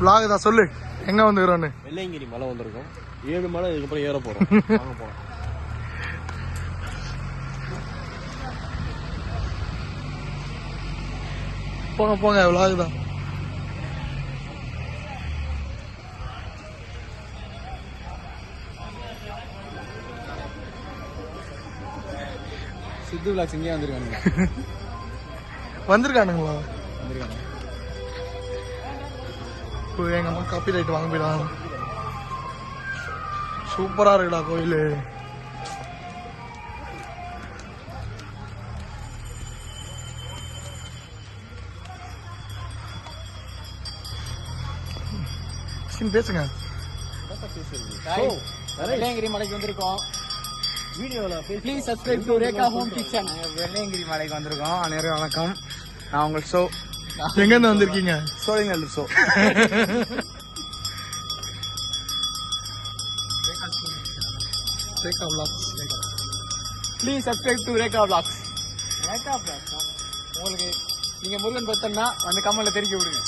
vlog தான் சொல்லு. எங்க வந்துக்கிறோன்னு வெள்ளையங்கிரி மலை வந்திருக்கோம். ஏழு மலை இதுக்கப்புறம் ஏற போறோம். வாங்க போலாம். போங்க போங்க vlog தான் சித்து விளாக்ஸ் இங்கே வந்திருக்கானுங்க. வந்திருக்கானுங்களா? இப்போ எங்க அம்மா காப்பி ரைட் வாங்க போயிடலாம் சூப்பரா இருக்குடா கோயில். பேசுங்க. வெள்ளையங்கிரி மலைக்கு வந்திருக்கோம். வீடியோவில் please subscribe to Rekha home kitchen Velliangiri மலைக்கு வந்திருக்கோம். அனைவரும் வணக்கம். நான் உங்கள் ஷோ எங்க இருந்து வந்திருக்கீங்க சோழிங்கல் show Rekha vlogs. Please subscribe to Rekha blogs Rekha blogs உங்களுக்கு நீங்கள் முருகன் பத்தன்னா வந்து கம்மலில் தெரிவிக்க விடுங்க.